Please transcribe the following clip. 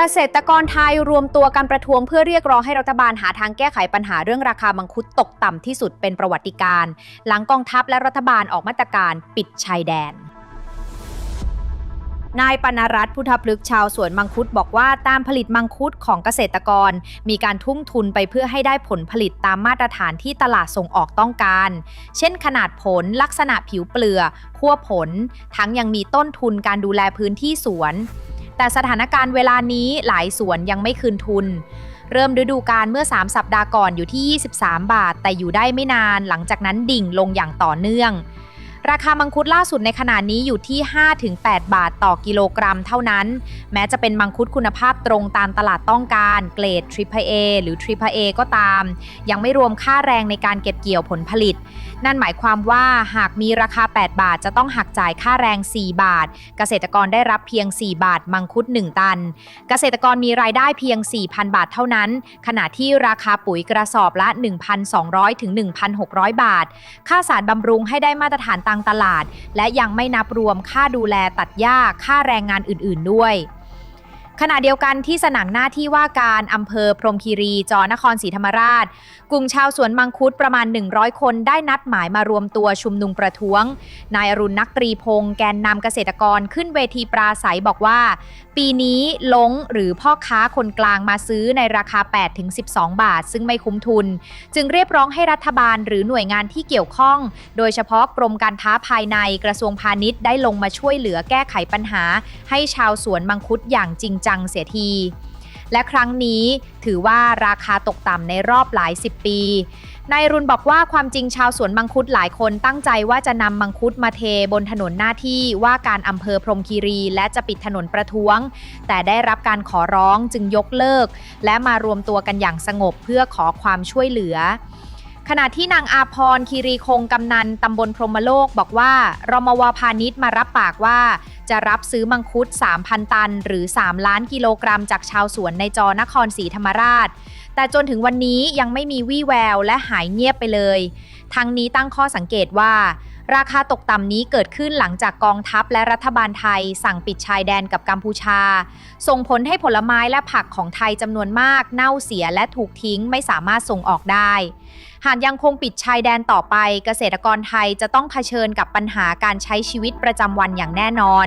กษตรกรไทยรวมตัวกันประท้วงเพื่อเรียกร้องให้รัฐบาลหาทางแก้ไขปัญหาเรื่องราคามังคุดตกต่ำที่สุดเป็นประวัติการ์หลังกองทัพและรัฐบาลออกมาตรการปิดชายแดนนายปนรัตนพุทธพฤกชาวสวนมังคุดบอกว่าตามผลิตมังคุดของเกษตรกร มีการทุ่มทุนไปเพื่อให้ได้ผลผลิตตามมาตรฐานที่ตลาดส่งออกต้องการ เช่นขนาดผลลักษณะผิวเปลือกขั้วผล ทั้งยังมีต้นทุนการดูแลพื้นที่สวน แต่สถานการณ์เวลานี้หลายสวนยังไม่คืนทุน เริ่มฤดูกาลเมื่อ 3 สัปดาห์ก่อนอยู่ที่ 23 บาท แต่อยู่ได้ไม่นาน หลังจากนั้นดิ่งลงอย่างต่อเนื่อง ราคามังคุดล่าสุดในขณะนี้อยู่ที่ 5-8 บาทต่อกิโลกรัมเท่านั้น แม้จะเป็นมังคุดคุณภาพตรงตามตลาดต้องการเกรด Triple A หรือ Triple A ก็ตาม ยังไม่รวมค่าแรงในการเก็บเกี่ยวผลผลิต นั่นหมายความว่าหากมีราคา 8 บาทจะต้องหักจ่ายค่าแรง 4 บาท เกษตรกรได้รับเพียง 4 บาท มังคุด 1 ตัน เกษตรกรมีรายได้เพียง 4,000 บาทเท่านั้น ขณะที่ราคาปุ๋ยกระสอบละ 1,200ถึง1,600 บาท ค่าสารบำรุงให้ได้มาตรฐานตามตลาด และยังไม่นับรวมค่าดูแลตัดหญ้าค่าแรงงานอื่น ๆ ด้วย ขณะเดียวกันที่สนามหน้าที่ว่าการอำเภอพรมคีรีจอนครศรีธรรมราช กลุ่มชาวสวนมังคุดประมาณ 100 คนได้นัดหมายมารวมตัวชุมนุมประท้วง นายอรุณนักตรีพงศ์แกนนำเกษตรกรขึ้นเวทีปราศัยบอกว่า ปีนี้ลงหรือพ่อค้าคนกลางมาซื้อในราคา 8-12 บาท ซึ่งไม่คุ้มทุน จึงเรียกร้องให้รัฐบาลหรือหน่วยงานที่เกี่ยวข้อง โดยเฉพาะกรมการค้าภายในกระทรวงพาณิชย์ได้ลงมาช่วยเหลือแก้ไขปัญหา ให้ชาวสวนมังคุดอย่างจริงจังเสียที และครั้งนี้ถือว่าราคาตกต่ำในรอบหลายสิบปี นายรุนบอกว่าความจริงชาวสวนมังคุดหลายคนตั้งใจว่าจะนำมังคุดมาเทบนถนนหน้าที่ว่าการอำเภอพรมคีรี และจะปิดถนนประท้วง แต่ได้รับการขอร้องจึงยกเลิก และมารวมตัวกันอย่างสงบเพื่อขอความช่วยเหลือ ขณะที่นางอาพรคีรีคงกำนันตำบลพรหมโลกบอกว่ารมวพาณิชย์มารับปากว่า จะรับซื้อมังคุด 3,000 ตัน หรือ 3 ล้านกิโลกรัมจากชาวสวนในจอนครศรีธรรมราช แต่จนถึงวันนี้ยังไม่มีวี่แววและหายเงียบไปเลย ทั้งนี้ตั้งข้อสังเกตว่า ราคาตกต่ำนี้เกิดขึ้นหลังจากกองทัพและรัฐบาลไทย สั่งปิดชายแดนกับกัมพูชา ส่งผลให้ผลไม้และผักของไทยจำนวนมาก เน่าเสียและถูกทิ้งไม่สามารถส่งออกได้ หากยังคงปิดชายแดนต่อไป เกษตรกรไทยจะต้องเผชิญกับปัญหาการใช้ชีวิตประจำวันอย่างแน่นอน